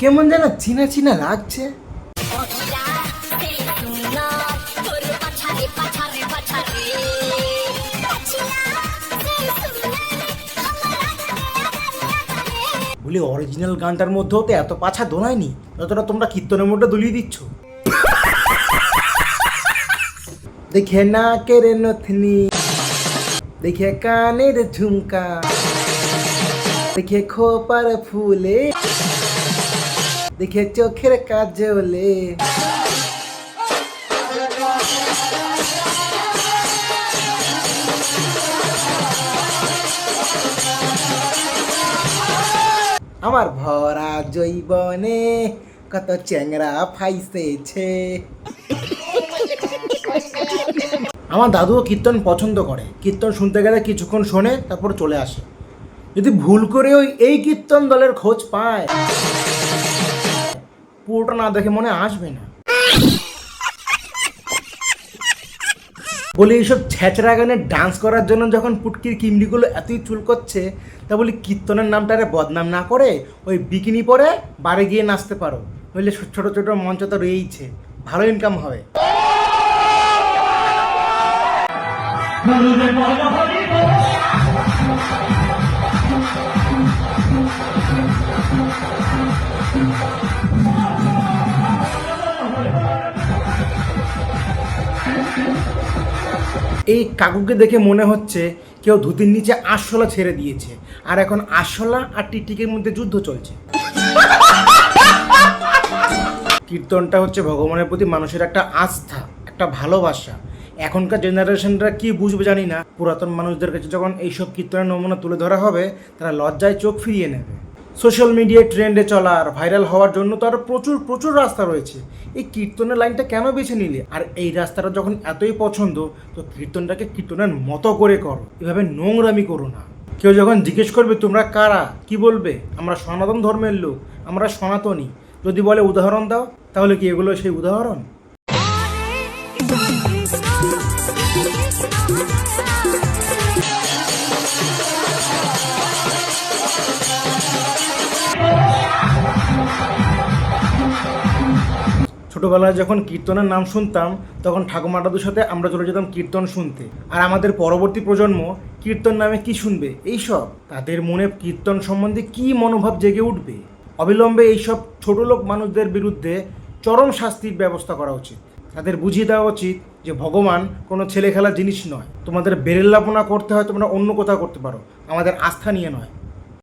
কেমন যেন চিনা চিনা লাগছে। বলি অরিজিনাল গানটার মধ্যেও তো এত পাছা দোলায়নি যতটা তোমরা কীর্তনের মধ্যে দুলিয়ে দিচ্ছ। দেখে না কেরে নথনি দেখে কানের ঝুমকা দেখে খোপার ফুলে দেখে চোখের কাজলে আমার ভরা জৈবনে কত চ্যাংরা ফাইসেছে। আমার দাদুও কীর্তন পছন্দ করে। কীর্তন শুনতে গেলে কিছুক্ষণ শোনে, তারপর চলে আসে। যদি ভুল করে ওই এই কীর্তন দলের খোঁজ পায়, পুরোটা না দেখে মনে আসবে না। বলি, এইসব ছেঁচড়া গানে ডান্স করার জন্য যখন পুটকির কিমড়িগুলো এতই চুল করছে, তা বলি, কীর্তনের নামটারে বদনাম না করে, ওই বিকিনি পরে বাড়ি গিয়ে নাচতে পারো। নইলে ছোট ছোট মঞ্চ তো রয়েইছে, ভালো ইনকাম হবে। এই কাকুকে দেখে মনে হচ্ছে কেউ ধুতির নিচে আরশোলা ছেড়ে দিয়েছে। আর এখন আরশোলা আর টিকটিকের মধ্যে যুদ্ধ চলছে। কীর্তনটা হচ্ছে ভগবানের প্রতি মানুষের একটা আস্থা, একটা ভালোবাসা। এখনকার জেনারেশনরা কি বুঝবে জানি না। পুরাতন মানুষদের কাছে যখন এইসব কীর্তনের নমুনা তুলে ধরা হবে, তারা লজ্জায় চোখ ফিরিয়ে নেবে। সোশ্যাল মিডিয়ায় ট্রেন্ডে চলার ভাইরাল হওয়ার জন্য তো আরও প্রচুর প্রচুর রাস্তা রয়েছে। এই কীর্তনের লাইনটা কেন বেছে নিলে? আর এই রাস্তাটা যখন এতই পছন্দ, তো কীর্তনটাকে কীর্তনের মতো করে করো। এভাবে নোংরামি করো না। কেউ যখন জিজ্ঞেস করবে, তোমরা কারা? কি বলবে? আমরা সনাতন ধর্মের লোক, আমরা সনাতনী। যদি বলে, উদাহরণ দাও, তাহলে কি এগুলো সেই উদাহরণ? ছোটবেলায় যখন কীর্তনের নাম শুনতাম, তখন ঠাকুমা দাদুর সাথে আমরা চলে যেতাম কীর্তন শুনতে। আর আমাদের পরবর্তী প্রজন্ম কীর্তন নামে কি শুনবে? এইসব তাদের মনে কীর্তন সম্বন্ধে কি মনোভাব জেগে উঠবে? অবিলম্বে এইসব ছোট লোক মানুষদের বিরুদ্ধে চরম শাস্তির ব্যবস্থা করা উচিত। তাদের বুঝিয়ে দেওয়া উচিত যে ভগবান কোনো ছেলে খেলার জিনিস নয়। তোমাদের বেরেল্লাপনা করতে হয়, তোমরা অন্য কোথাও করতে পারো। আমাদের আস্থা নিয়ে নয়।